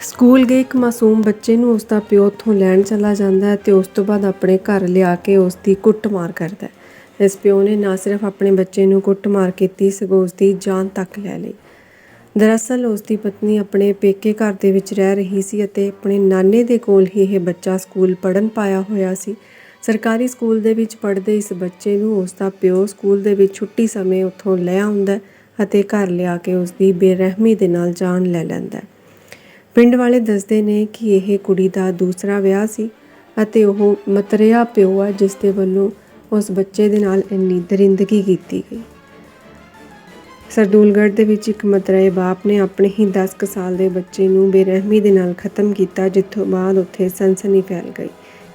School ਗਏ, ਇੱਕ ਮਾਸੂਮ ਬੱਚੇ ਨੂੰ ਉਸ ਦਾ ਪਿਓ ਉੱਥੋਂ ਲੈਣ ਚਲਾ ਜਾਂਦਾ ਹੈ ਤੇ ਉਸ ਤੋਂ ਬਾਅਦ ਆਪਣੇ ਘਰ ਲਿਆ ਕੇ ਉਸ ਦੀ ਕੁੱਟਮਾਰ ਕਰਦਾ ਹੈ। ਇਸ ਪਿਓ ਨੇ ਨਾ ਸਿਰਫ ਆਪਣੇ ਬੱਚੇ ਨੂੰ ਕੁੱਟਮਾਰ ਕੀਤੀ, ਸਗੋਂ ਉਸ ਦੀ ਜਾਨ ਤੱਕ ਲੈ ਲਈ। ਦਰਅਸਲ ਉਸ ਦੀ ਪਤਨੀ ਆਪਣੇ ਪੇਕੇ ਘਰ ਦੇ ਵਿੱਚ ਰਹਿ ਰਹੀ ਸੀ ਅਤੇ ਆਪਣੇ ਨਾਨੇ ਦੇ ਕੋਲ ਹੀ ਇਹ ਬੱਚਾ ਸਕੂਲ ਪੜਨ ਪਾਇਆ ਹੋਇਆ ਸੀ। ਸਰਕਾਰੀ ਸਕੂਲ ਦੇ ਵਿੱਚ ਪੜ੍ਹਦੇ ਇਸ ਬੱਚੇ ਨੂੰ ਉਸ ਦਾ ਪਿਓ ਸਕੂਲ ਦੇ ਵਿੱਚ ਛੁੱਟੀ ਸਮੇਂ ਉੱਥੋਂ ਲੈ ਆਉਂਦਾ ਅਤੇ ਘਰ ਲਿਆ ਕੇ ਉਸ ਦੀ ਬੇਰਹਿਮੀ ਦੇ ਨਾਲ ਜਾਨ ਲੈ ਲੈਂਦਾ ਪਿੰਡ ਵਾਲੇ ਦੱਸਦੇ ਨੇ ਕਿ ਇਹ ਕੁੜੀ ਦਾ ਦੂਸਰਾ ਵਿਆਹ ਸੀ ਅਤੇ ਉਹ ਮਤਰਿਆ ਪਿਓ ਆ, ਜਿਸ ਦੇ ਵੱਲੋਂ ਉਸ ਬੱਚੇ ਦੇ ਨਾਲ ਇੰਨੀ ਦਰਿੰਦਗੀ ਕੀਤੀ ਗਈ। ਸਰਦੂਲਗੜ੍ਹ ਦੇ ਵਿੱਚ ਇੱਕ ਮਤਰੇਏ ਬਾਪ ਨੇ ਆਪਣੇ ਹੀ 10 ਕੁ ਸਾਲ ਦੇ ਬੱਚੇ ਨੂੰ ਬੇਰਹਿਮੀ ਦੇ ਨਾਲ ਖਤਮ ਕੀਤਾ, ਜਿੱਥੋਂ ਬਾਅਦ ਉੱਥੇ ਸਨਸਨੀ ਫੈਲ ਗਈ।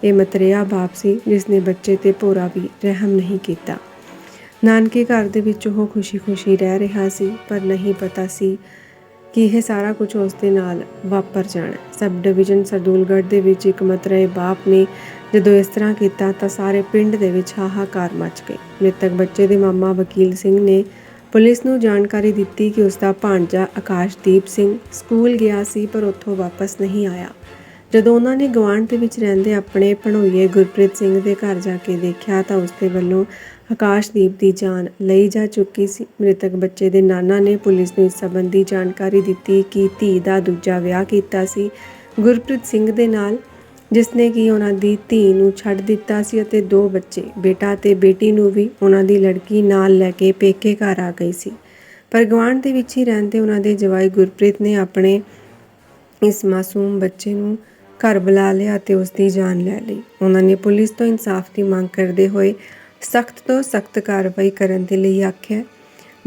ਇਹ ਮਤਰੇਆ ਬਾਪ ਸੀ, ਜਿਸ ਨੇ ਬੱਚੇ ਤੇ ਭੋਰਾ ਵੀ ਰਹਿਮ ਨਹੀਂ ਕੀਤਾ। ਨਾਨਕੇ ਘਰ ਦੇ ਵਿੱਚ ਉਹ ਖੁਸ਼ੀ-ਖੁਸ਼ੀ ਰਹਿ ਰਿਹਾ ਸੀ, ਪਰ ਨਹੀਂ ਪਤਾ ਸੀ ਕਿ ਇਹ ਸਾਰਾ ਕੁਝ ਉਸ ਦੇ ਨਾਲ ਵਾਪਰ ਜਾਣਾ ਸਬ ਡਿਵੀਜ਼ਨ ਸਰਦੂਲਗੜ੍ਹ ਦੇ ਵਿੱਚ ਇੱਕ ਮਤਰੇਏ ਬਾਪ ਨੇ ਜਦੋਂ ਇਸ ਤਰ੍ਹਾਂ ਕੀਤਾ ਤਾਂ ਸਾਰੇ ਪਿੰਡ ਦੇ ਵਿੱਚ ਹਾਹਾਕਾਰ ਮਚ ਗਈ ਮ੍ਰਿਤਕ ਬੱਚੇ ਦੇ ਮਾਮਾ ਵਕੀਲ ਸਿੰਘ ਨੇ ਪੁਲਿਸ ਨੂੰ ਜਾਣਕਾਰੀ ਦਿੱਤੀ ਕਿ ਉਸ ਦਾ ਭਾਣਜਾ ਆਕਾਸ਼ਦੀਪ ਸਿੰਘ ਸਕੂਲ ਗਿਆ ਸੀ ਪਰ ਉੱਥੋਂ ਵਾਪਸ ਨਹੀਂ ਆਇਆ। ਜਦੋਂ ਉਹਨਾਂ ਨੇ ਗਵਾਂਢ ਦੇ ਵਿੱਚ ਰਹਿੰਦੇ ਆਪਣੇ ਭਣੋਈਏ ਗੁਰਪ੍ਰੀਤ ਸਿੰਘ ਦੇ ਘਰ ਜਾ ਕੇ ਦੇਖਿਆ ਤਾਂ ਉਸ ਦੇ ਵੱਲੋਂ ਆਕਾਸ਼ਦੀਪ ਦੀ ਜਾਨ ਲਈ ਜਾ ਚੁੱਕੀ ਸੀ। ਮ੍ਰਿਤਕ ਬੱਚੇ ਦੇ ਨਾਨਾ ਨੇ ਪੁਲਿਸ ਨੂੰ ਇਸ ਸੰਬੰਧੀ ਜਾਣਕਾਰੀ ਦਿੱਤੀ ਕਿ ਧੀ ਦਾ ਦੂਜਾ ਵਿਆਹ ਕੀਤਾ ਸੀ। ਗੁਰਪ੍ਰੀਤ ਸਿੰਘ ਦੇ ਨਾਲ, ਜਿਸ ਨੇ ਕਿ ਉਹਨਾਂ ਦੀ ਧੀ ਨੂੰ ਛੱਡ ਦਿੱਤਾ ਸੀ ਅਤੇ ਦੋ ਬੱਚੇ, ਬੇਟਾ ਤੇ ਬੇਟੀ ਨੂੰ ਵੀ ਉਹਨਾਂ ਦੀ ਲੜਕੀ ਨਾਲ ਲੈ ਕੇ ਪੇਕੇ ਘਰ ਆ ਗਈ ਸੀ। ਪਰ ਗਵਾਂਢ ਦੇ ਵਿੱਚ ਹੀ ਰਹਿੰਦੇ ਉਹਨਾਂ ਦੇ ਜਵਾਈ ਗੁਰਪ੍ਰੀਤ ਨੇ ਆਪਣੇ ਇਸ ਮਾਸੂਮ ਬੱਚੇ ਨੂੰ ਘਰ ਬੁਲਾ ਲਿਆ ਤੇ ਉਸ ਦੀ ਜਾਨ ਲੈ ਲਈ। ਉਹਨਾਂ ਨੇ ਪੁਲਿਸ ਤੋਂ ਇਨਸਾਫ ਦੀ ਮੰਗ ਕਰਦੇ ਹੋਏ ਸਖਤ ਤੋਂ ਸਖਤ ਕਾਰਵਾਈ ਕਰਨ ਦੇ ਲਈ ਆਖਿਆ।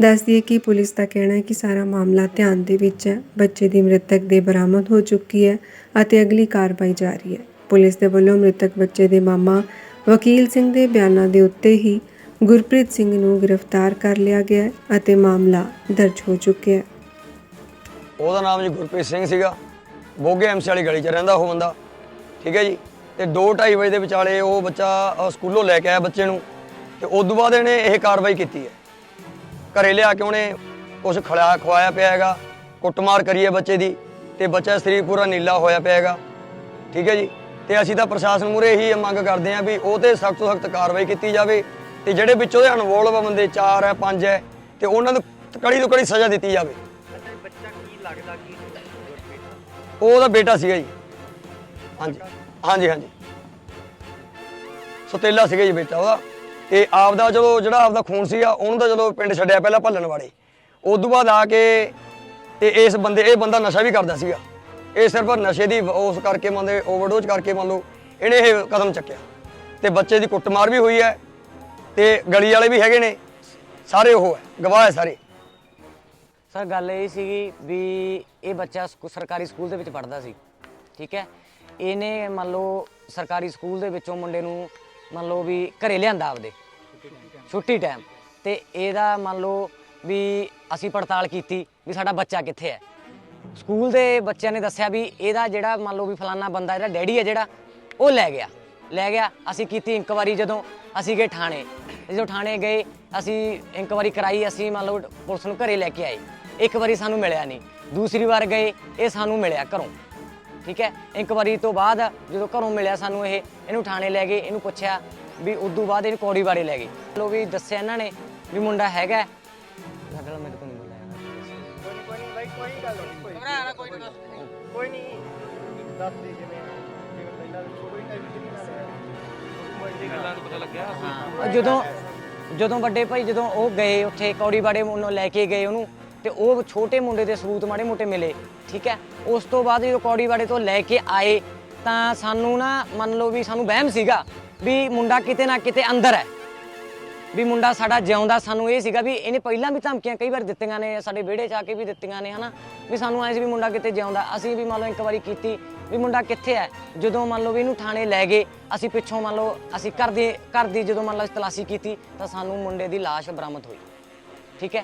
ਦੱਸ ਦਈਏ ਕਿ ਪੁਲਿਸ ਦਾ ਕਹਿਣਾ ਹੈ ਕਿ ਸਾਰਾ ਮਾਮਲਾ ਧਿਆਨ ਦੇ ਵਿੱਚ ਹੈ। ਬੱਚੇ ਦੀ ਮ੍ਰਿਤਕ ਦੇ ਬਰਾਮਦ ਹੋ ਚੁੱਕੀ ਹੈ ਅਤੇ ਅਗਲੀ ਕਾਰਵਾਈ ਜਾਰੀ ਹੈ। ਪੁਲਿਸ ਦੇ ਵੱਲੋਂ ਮ੍ਰਿਤਕ ਬੱਚੇ ਦੇ ਮਾਮਾ ਵਕੀਲ ਸਿੰਘ ਦੇ ਬਿਆਨਾਂ ਦੇ ਉੱਤੇ ਹੀ ਗੁਰਪ੍ਰੀਤ ਸਿੰਘ ਨੂੰ ਗ੍ਰਿਫਤਾਰ ਕਰ ਲਿਆ ਗਿਆ ਅਤੇ ਮਾਮਲਾ ਦਰਜ ਹੋ ਚੁੱਕਿਆ ਹੈ। ਉਹਦਾ ਨਾਮ ਜੀ ਗੁਰਪ੍ਰੀਤ ਸਿੰਘ ਸੀਗਾ। ਬੋਗੇ ਐਮਸੀ ਵਾਲੀ ਗਲੀ 'ਚ ਰਹਿੰਦਾ ਉਹ ਬੰਦਾ, ਠੀਕ ਹੈ ਜੀ? ਤੇ 2:30 ਵਜੇ ਦੇ ਵਿਚਾਲੇ ਉਹ ਬੱਚਾ ਸਕੂਲੋਂ ਲੈ ਕੇ ਆਇਆ ਬੱਚੇ ਨੂੰ ਤੇ ਉਸ ਤੋਂ ਬਾਅਦ ਇਹਨੇ ਇਹ ਕਾਰਵਾਈ ਕੀਤੀ ਹੈ। ਘਰੇ ਲਿਆ ਕੇ ਉਹਨੇ ਕੁਛ ਖਿਲਾ ਖਵਾਇਆ ਪਿਆ ਹੈਗਾ, ਕੁੱਟਮਾਰ ਕਰੀਏ ਬੱਚੇ ਦੀ ਤੇ ਬੱਚਾ ਸਰੀਰ ਪੂਰਾ ਨੀਲਾ ਹੋਇਆ ਪਿਆ ਹੈਗਾ, ਠੀਕ ਹੈ ਜੀ? ਤੇ ਅਸੀਂ ਤਾਂ ਪ੍ਰਸ਼ਾਸਨ ਮੂਰੇ ਇਹੀ ਮੰਗ ਕਰਦੇ ਹਾਂ ਵੀ ਉਹ ਤੇ ਸਖਤ ਤੋਂ ਸਖਤ ਕਾਰਵਾਈ ਕੀਤੀ ਜਾਵੇ ਤੇ ਜਿਹੜੇ ਵਿੱਚ ਉਹਦੇ ਅਨਵੋਲਵ ਆ ਬੰਦੇ 4 ਹੈ 5 ਹੈ ਤੇ ਉਹਨਾਂ ਨੂੰ ਕੜੀ ਤੋਂ ਕੜੀ ਸਜ਼ਾ ਦਿੱਤੀ ਜਾਵੇ। ਉਹ ਉਹਦਾ ਬੇਟਾ ਸੀਗਾ ਜੀ। ਹਾਂਜੀ ਹਾਂਜੀ ਹਾਂਜੀ। ਸਤੇਲਾ ਸੀਗਾ ਜੀ ਬੇਟਾ ਉਹਦਾ। ਤੇ ਆਪਦਾ ਚਲੋ ਜਿਹੜਾ ਆਪਦਾ ਖੂਨ ਸੀਗਾ, ਉਹਨੂੰ ਤਾਂ ਚਲੋ ਪਿੰਡ ਛੱਡਿਆ ਪਹਿਲਾਂ ਭੱਲਣ ਵਾਲੇ। ਉਸ ਤੋਂ ਬਾਅਦ ਆ ਕੇ ਤੇ ਇਸ ਬੰਦੇ, ਇਹ ਬੰਦਾ ਨਸ਼ਾ ਵੀ ਕਰਦਾ ਸੀਗਾ। ਇਹ ਸਿਰਫ ਨਸ਼ੇ ਦੀ ਉਸ ਕਰਕੇ ਮੰਨ ਦੇ ਓਵਰਡੋਜ਼ ਕਰਕੇ ਮੰਨ ਲਓ, ਇਹਨੇ ਇਹ ਕਦਮ ਚੱਕਿਆ। ਤੇ ਬੱਚੇ ਦੀ ਕੁੱਟਮਾਰ ਵੀ ਹੋਈ ਹੈ ਤੇ ਗਲੀ ਵਾਲੇ ਵੀ ਹੈਗੇ ਨੇ। ਸਾਰੇ ਉਹ ਹੈ, ਗਵਾਹ ਹੈ ਸਾਰੇ। ਸਰ, ਗੱਲ ਇਹ ਸੀਗੀ ਵੀ ਇਹ ਬੱਚਾ ਸਕੂ- ਸਰਕਾਰੀ ਸਕੂਲ ਦੇ ਵਿੱਚ ਪੜ੍ਹਦਾ ਸੀ, ਠੀਕ ਹੈ? ਇਹਨੇ ਮੰਨ ਲਓ ਸਰਕਾਰੀ ਸਕੂਲ ਦੇ ਵਿੱਚੋਂ ਮੁੰਡੇ ਨੂੰ ਮੰਨ ਲਓ ਵੀ ਘਰੇ ਲਿਆਂਦਾ ਆਪਦੇ, ਛੁੱਟੀ ਟਾਈਮ ਤੇ ਇਹਦਾ ਮੰਨ ਲਓ ਵੀ ਅਸੀਂ ਪੜਤਾਲ ਕੀਤੀ ਵੀ ਸਾਡਾ ਬੱਚਾ ਕਿੱਥੇ ਹੈ। ਸਕੂਲ ਦੇ ਬੱਚਿਆਂ ਨੇ ਦੱਸਿਆ ਵੀ ਇਹਦਾ ਜਿਹੜਾ ਮੰਨ ਲਓ ਵੀ ਫਲਾਨਾ ਬੰਦਾ, ਇਹਦਾ ਡੈਡੀ ਹੈ ਜਿਹੜਾ, ਉਹ ਲੈ ਗਿਆ। ਲੈ ਗਿਆ, ਅਸੀਂ ਕੀਤੀ ਇਨਕੁਆਰੀ ਜਦੋਂ ਅਸੀਂ ਗਏ ਥਾਣੇ। ਜਦੋਂ ਥਾਣੇ ਗਏ, ਅਸੀਂ ਇਨਕੁਆਰੀ ਕਰਾਈ, ਅਸੀਂ ਮੰਨ ਲਓ ਪੁਲਿਸ ਨੂੰ ਘਰੇ ਲੈ ਕੇ ਆਏ। ਇੱਕ ਵਾਰੀ ਸਾਨੂੰ ਮਿਲਿਆ ਨਹੀਂ। ਦੂਸਰੀ ਵਾਰ ਗਏ ਇਹ ਸਾਨੂੰ ਮਿਲਿਆ ਘਰੋਂ। ਠੀਕ ਹੈ? ਇਨਕੁਆਰੀ ਤੋਂ ਬਾਅਦ ਜਦੋਂ ਘਰੋਂ ਮਿਲਿਆ ਸਾਨੂੰ ਇਹ ਇਹਨੂੰ ਥਾਣੇ ਲੈ ਗਏ ਇਹਨੂੰ ਪੁੱਛਿਆ ਵੀ ਉਦੋਂ ਬਾਅਦ ਇਹਨੂੰ ਕੌੜੀ ਬਾੜੇ ਲੈ ਗਏ। ਲੋ ਵੀ ਦੱਸਿਆ ਇਹਨਾਂ ਨੇ ਵੀ ਮੁੰਡਾ ਹੈਗਾ। ਸਾਡਾ ਮੇਰੇ ਤੋਂ ਨਹੀਂ ਬੋਲਿਆ ਹਾਂ ਜਦੋਂ ਜਦੋਂ ਵੱਡੇ ਭਾਈ ਜਦੋਂ ਉਹ ਗਏ ਉੱਥੇ ਕੌੜੀ ਬਾੜੇ ਉਹਨੂੰ ਲੈ ਕੇ ਗਏ ਉਹਨੂੰ ਤੇ ਉਹ ਛੋਟੇ ਮੁੰਡੇ ਦੇ ਸਬੂਤ ਮਾੜੇ ਮੋਟੇ ਮਿਲੇ, ਠੀਕ ਹੈ? ਉਸ ਤੋਂ ਬਾਅਦ ਜਦੋਂ ਕੌੜੀ ਬਾੜੇ ਤੋਂ ਲੈ ਕੇ ਆਏ, ਤਾਂ ਸਾਨੂੰ ਨਾ ਮੰਨ ਲਓ ਵੀ ਸਾਨੂੰ ਵਹਿਮ ਸੀਗਾ ਵੀ ਮੁੰਡਾ ਕਿਤੇ ਨਾ ਕਿਤੇ ਅੰਦਰ ਹੈ। ਵੀ ਮੁੰਡਾ ਸਾਡਾ ਜਿਉਂਦਾ ਸਾਨੂੰ ਇਹ ਸੀਗਾ ਵੀ ਇਹਨੇ ਪਹਿਲਾਂ ਵੀ ਧਮਕੀਆਂ ਕਈ ਵਾਰ ਦਿੱਤੀਆਂ ਨੇ, ਸਾਡੇ ਵਿਹੜੇ 'ਚ ਆ ਕੇ ਵੀ ਦਿੱਤੀਆਂ ਨੇ, ਹਨਾ? ਵੀ ਸਾਨੂੰ ਐਂ ਸੀ ਵੀ ਮੁੰਡਾ ਕਿਤੇ ਜਿਉਂਦਾ। ਅਸੀਂ ਵੀ ਮੰਨ ਲਓ ਇੱਕ ਵਾਰੀ ਕੀਤੀ ਵੀ ਮੁੰਡਾ ਕਿੱਥੇ ਹੈ? ਜਦੋਂ ਮੰਨ ਲਓ ਵੀ ਇਹਨੂੰ ਥਾਣੇ ਲੈ ਗਏ, ਅਸੀਂ ਪਿੱਛੋਂ ਮੰਨ ਲਓ ਅਸੀਂ ਘਰ ਦੇ ਘਰ ਦੀ ਜਦੋਂ ਮੰਨ ਲਓ ਤਲਾਸ਼ੀ ਕੀਤੀ, ਤਾਂ ਸਾਨੂੰ ਮੁੰਡੇ ਦੀ ਲਾਸ਼ ਬਰਾਮਦ ਹੋਈ। ਠੀਕ ਹੈ?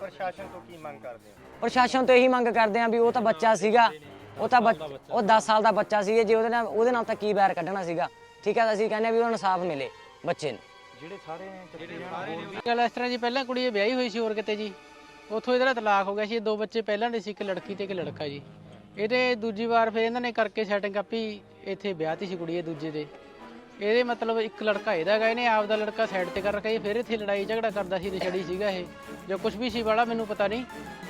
ਪ੍ਰਸ਼ਾਸਨ ਤੋਂ ਕੀ ਮੰਗ ਕਰਦੇ ਹੋ? ਪ੍ਰਸ਼ਾਸਨ ਤੋਂ ਇਹੀ ਮੰਗ ਕਰਦੇ ਆ ਵੀ ਉਹ ਤਾਂ ਬੱਚਾ ਸੀਗਾ ਉਹ ਤਾਂ ਬੱਚ- ਉਹ 10 ਸਾਲ ਦਾ ਬੱਚਾ ਸੀ ਜੇ ਉਹਦੇ ਨਾਲ ਉਹਦੇ ਨਾਲ ਤਾਂ ਕੀ ਬੈਰ ਕੱਢਣਾ ਸੀਗਾ। ਠੀਕ ਹੈ ਅਸੀਂ ਕਹਿੰਦੇ ਆ ਵੀ ਉਹਨੂੰ ਇਨਸਾਫ ਮਿਲੇ ਬੱਚੇ ਨੂੰ। ਗੱਲ ਇਸ ਤਰ੍ਹਾਂ ਜੀ ਪਹਿਲਾਂ ਕੁੜੀ ਇਹ ਵਿਆਹੀ ਹੋਈ ਸੀ ਹੋਰ ਕਿਤੇ ਜੀ। ਉੱਥੋਂ ਇਹਦਾ ਤਲਾਕ ਹੋ ਗਿਆ ਸੀ ਦੋ ਬੱਚੇ ਪਹਿਲਾਂ ਦੇ ਸੀ ਇੱਕ ਲੜਕੀ ਤੇ ਇੱਕ ਲੜਕਾ ਜੀ। ਇਹਦੇ ਦੂਜੀ ਵਾਰ ਫਿਰ ਇਹਨਾਂ ਨੇ ਕਰਕੇ ਸੈਟਿੰਗ ਆਪੀ ਇੱਥੇ ਵਿਆਹਤੀ ਸੀ ਕੁੜੀ ਇਹ ਦੂਜੇ ਦੇ। ਇਹਦੇ ਮਤਲਬ ਇੱਕ ਲੜਕਾ ਇਹਦਾ ਹੈਗਾ, ਇਹਨੇ ਆਪਦਾ ਲੜਕਾ ਸਾਈਡ ਤੇ ਕਰ ਰੱਖਿਆ ਜੀ, ਫਿਰ ਇੱਥੇ ਲੜਾਈ ਝਗੜਾ ਕਰਦਾ ਸੀ ਨਸ਼ੜੀ ਸੀਗਾ ਇਹ। ਜੋ ਕੁਝ ਵੀ ਸੀ ਵਾਲਾ, ਮੈਨੂੰ ਪਤਾ ਨਹੀਂ।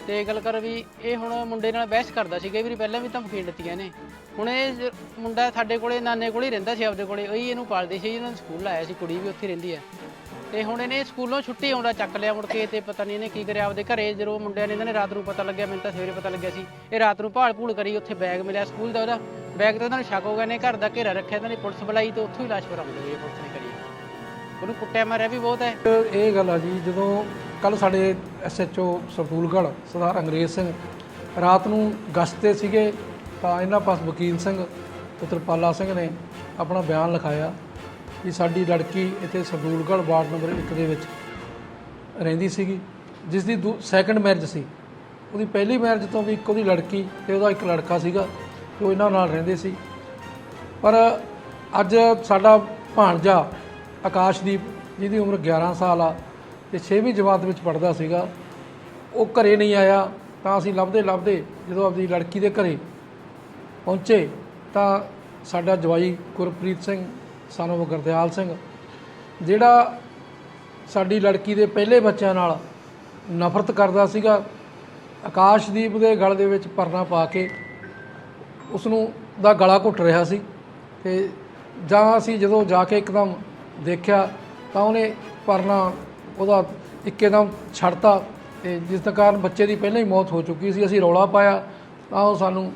ਤੇ ਗੱਲ ਕਰ ਵੀ ਇਹ ਹੁਣ ਮੁੰਡੇ ਨਾਲ ਬਹਿਸ ਕਰਦਾ ਸੀ, ਕਈ ਵਾਰੀ ਪਹਿਲਾਂ ਵੀ ਧਮਕੀਆਂ ਦਿੱਤੀਆਂ ਨੇ। ਹੁਣ ਇਹ ਜ- ਮੁੰਡਾ ਸਾਡੇ ਕੋਲੇ, ਨਾਨੇ ਕੋਲੇ ਹੀ ਰਹਿੰਦਾ ਸੀ ਆਪਦੇ ਕੋਲੇ, ਉਹੀ ਇਹਨੂੰ ਪਾਲਦੇ ਸੀ ਇਹਨਾਂ ਨੂੰ ਸਕੂਲ ਲਾਇਆ ਸੀ, ਕੁੜੀ ਵੀ ਉੱਥੇ ਰਹਿੰਦੀ ਹੈ ਤੇ ਹੁਣ ਇਹਨੇ ਸਕੂਲੋਂ ਛੁੱਟੀ ਆਉਂਦਾ, ਚੱਕ ਲਿਆ ਮੁੜ ਕੇ ਤੇ ਪਤਾ ਨਹੀਂ ਇਹਨੇ ਕੀ ਕਰਿਆ, ਆਪਦੇ ਘਰੇ ਜਦੋਂ ਮੁੰਡਿਆਂ ਨੇ, ਇਹਨਾਂ ਨੇ ਰਾਤ ਨੂੰ ਪਤਾ ਲੱਗਿਆ, ਮੈਨੂੰ ਤਾਂ ਸਵੇਰੇ ਪਤਾ ਲੱਗਿਆ ਸੀ। ਇਹ ਰਾਤ ਨੂੰ ਭਾਲ ਭੂਲ ਕਰੀ, ਉੱਥੇ ਬੈਗ ਮਿਲਿਆ ਸਕੂਲ ਦਾ ਉਹਦਾ। ਬੈਗ ਤੇ ਉਹਨਾਂ ਨੂੰ ਸ਼ੱਕ ਹੋ ਗਿਆ ਨੇ ਘਰ ਦਾ ਘੇਰਾ ਰੱਖਿਆ, ਇਹਨਾਂ ਨੇ ਪੁਲਿਸ ਬੁਲਾਈ ਤੇ ਉੱਥੋਂ ਹੀ ਲਾਸ਼ ਬਰਾਮਦ ਹੋਈ ਹੈ, ਪੁਲਿਸ ਨੇ ਕਰੀ ਉਹਨੂੰ ਕੁੱਟਿਆ ਮਾਰਿਆ ਵੀ ਬਹੁਤ ਹੈ। ਇਹ ਗੱਲ ਆ ਜੀ, ਜਦੋਂ ਕੱਲ ਸਾਡੇ ਐਸਐਚਓ ਸਰਦੂਲਗੜ੍ਹ, ਸਰਦਾਰ ਅੰਗਰੇਜ਼ ਸਿੰਘ, ਰਾਤ ਨੂੰ ਗਸ਼ਤ ਤੇ ਸੀਗੇ, ਤਾਂ ਇਹਨਾਂ ਪਾਸ ਵਕੀਲ ਸਿੰਘ ਪੁੱਤਰ ਪਾਲਾ ਸਿੰਘ ਨੇ ਆਪਣਾ ਬਿਆਨ ਲਿਖਾਇਆ ਕਿ ਸਾਡੀ ਲੜਕੀ ਇੱਥੇ ਸਰਦੂਲਗੜ੍ਹ ਵਾਰਡ ਨੰਬਰ 1 ਦੇ ਵਿੱਚ ਰਹਿੰਦੀ ਸੀਗੀ ਜਿਸ ਦੀ ਸੈਕੰਡ ਮੈਰਿਜ ਸੀ। ਉਹਦੀ ਪਹਿਲੀ ਮੈਰਿਜ ਤੋਂ ਵੀ ਇੱਕ ਉਹਦੀ ਲੜਕੀ ਤੇ ਉਹਦਾ ਇੱਕ ਲੜਕਾ ਸੀਗਾ। ਤੇ ਉਹ ਇਹਨਾਂ ਨਾਲ ਰਹਿੰਦੇ ਸੀ। ਪਰ ਅੱਜ ਸਾਡਾ ਭਾਣਜਾ ਆਕਾਸ਼ਦੀਪ, ਜਿਹਦੀ ਉਮਰ 11 ਸਾਲ ਆ ਤੇ 6ਵੀਂ ਜਮਾਤ ਵਿੱਚ ਪੜ੍ਹਦਾ ਸੀਗਾ, ਉਹ ਘਰੇ ਨਹੀਂ ਆਇਆ। ਤਾਂ ਅਸੀਂ ਲੱਭਦੇ ਲੱਭਦੇ ਜਦੋਂ ਆਪਣੀ ਲੜਕੀ ਦੇ ਘਰੇ ਪਹੁੰਚੇ, ਤਾਂ ਸਾਡਾ ਜਵਾਈ ਗੁਰਪ੍ਰੀਤ ਸਿੰਘ ਸਾਨੂੰ ਗੁਰਦਿਆਲ ਸਿੰਘ, ਜਿਹੜਾ ਸਾਡੀ ਲੜਕੀ ਦੇ ਪਹਿਲੇ ਬੱਚਿਆਂ ਨਾਲ ਨਫ਼ਰਤ ਕਰਦਾ ਸੀਗਾ, ਆਕਾਸ਼ਦੀਪ ਦੇ ਗਲ ਦੇ ਵਿੱਚ ਪਰਨਾ ਪਾ ਕੇ ਉਸ ਨੂੰ ਦਾ ਗਲਾ ਘੁੱਟ ਰਿਹਾ ਸੀ ਤੇ ਜਾਂ ਅਸੀਂ ਜਦੋਂ ਜਾ ਕੇ ਇੱਕਦਮ ਦੇਖਿਆ ਤਾਂ ਉਹਨੇ ਪਰਨਾ ਉਹਦਾ ਇੱਕਦਮ ਛੱਡਤਾ ਤੇ ਜਿਸ ਦੇ ਕਾਰਨ ਬੱਚੇ ਦੀ ਪਹਿਲਾਂ ਹੀ ਮੌਤ ਹੋ ਚੁੱਕੀ ਸੀ, ਅਸੀਂ ਰੌਲਾ ਪਾਇਆ ਤਾਂ ਉਹ ਸਾਨੂੰ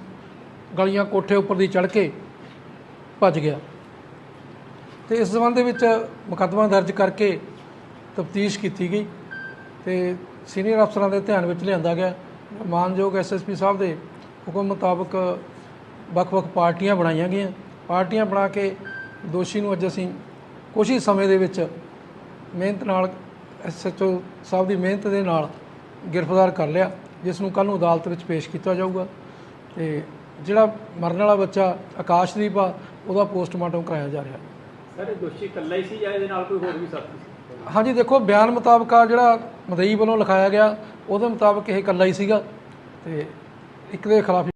ਗਲੀਆਂ ਕੋਠੇ ਉੱਪਰ ਦੀ ਚੜ੍ਹ ਕੇ ਭੱਜ ਗਿਆ। ਤੇ ਇਸ ਸੰਬੰਧ ਦੇ ਵਿੱਚ ਮੁਕੱਦਮਾ ਦਰਜ ਕਰਕੇ ਤਫਤੀਸ਼ ਕੀਤੀ ਗਈ ਤੇ ਸੀਨੀਅਰ ਅਫਸਰਾਂ ਦੇ ਧਿਆਨ ਵਿੱਚ ਲਿਆਂਦਾ ਗਿਆ। ਮਾਨਯੋਗ ਐਸਐਸਪੀ ਸਾਹਿਬ ਦੇ ਹੁਕਮ ਮੁਤਾਬਕ ਵੱਖ-ਵੱਖ ਪਾਰਟੀਆਂ ਬਣਾਈਆਂ ਗਈਆਂ। ਪਾਰਟੀਆਂ ਬਣਾ ਕੇ ਦੋਸ਼ੀ ਨੂੰ ਅੱਜ ਅਸੀਂ ਕੁਛ ਹੀ ਸਮੇਂ ਦੇ ਵਿੱਚ ਮਿਹਨਤ ਨਾਲ ਐਸਐਚਓ ਸਾਹਿਬ ਦੀ ਮਿਹਨਤ ਦੇ ਨਾਲ ਗ੍ਰਿਫਤਾਰ ਕਰ ਲਿਆ ਜਿਸ ਨੂੰ ਕੱਲ ਨੂੰ ਅਦਾਲਤ ਵਿੱਚ ਪੇਸ਼ ਕੀਤਾ ਜਾਊਗਾ। ਤੇ ਜਿਹੜਾ ਮਰਨ ਵਾਲਾ ਬੱਚਾ ਆਕਾਸ਼ਦੀਪ ਆ ਉਹਦਾ ਪੋਸਟਮਾਰਟਮ ਕਰਾਇਆ ਜਾ ਰਿਹਾ। ਸਰ ਦੋਸ਼ੀ ਇਕੱਲਾ ਹੀ ਸੀ ਜਾਂ ਇਹਦੇ ਨਾਲ ਕੋਈ ਹੋਰ ਵੀ ਸਾਥੀ ਸੀ? ਹਾਂਜੀ ਦੇਖੋ ਬਿਆਨ ਮੁਤਾਬਕ ਆ ਜਿਹੜਾ ਮਦਈ ਵੱਲੋਂ ਲਿਖਾਇਆ ਗਿਆ ਉਹਦੇ ਮੁਤਾਬਕ ਇਹ ਇਕੱਲਾ ਹੀ ਸੀਗਾ। ਤੇ ਇੱਕ ਦੇ ਖਿਲਾਫ